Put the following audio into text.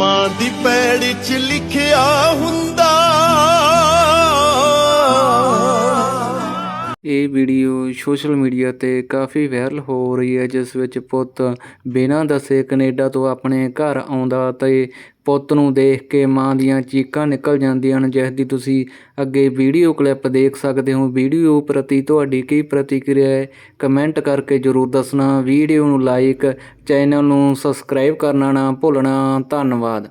ਮਾਂ ਦੀ ਪੈੜੀ 'ਚ ਲਿਖਿਆ ਹੁੰਦਾ ਇਹ ਵੀਡੀਓ ਸੋਸ਼ਲ ਮੀਡੀਆ ਤੇ ਕਾਫੀ ਵਾਇਰਲ ਹੋ ਰਹੀ ਹੈ, ਜਿਸ ਵਿੱਚ ਪੁੱਤ ਬਿਨਾਂ ਦੱਸੇ ਕੈਨੇਡਾ ਤੋਂ ਆਪਣੇ ਘਰ ਆਉਂਦਾ ਤੇ ਪੁੱਤ ਨੂੰ ਦੇਖ ਕੇ ਮਾਂ ਦੀਆਂ ਚੀਕਾਂ ਨਿਕਲ ਜਾਂਦੀਆਂ ਹਨ। ਜਿਸ ਦੀ ਤੁਸੀਂ ਅੱਗੇ ਵੀਡੀਓ ਕਲਿੱਪ ਦੇਖ ਸਕਦੇ ਹੋ। ਵੀਡੀਓ ਪ੍ਰਤੀ ਤੁਹਾਡੀ ਕੀ ਪ੍ਰਤੀਕਿਰਿਆ ਹੈ? ਕਮੈਂਟ ਕਰਕੇ ਜਰੂਰ ਦੱਸਣਾ। ਵੀਡੀਓ ਨੂੰ ਲਾਈਕ, ਚੈਨਲ ਨੂੰ ਸਬਸਕ੍ਰਾਈਬ ਕਰਨਾ ਨਾ ਭੁੱਲਣਾ। ਧੰਨਵਾਦ।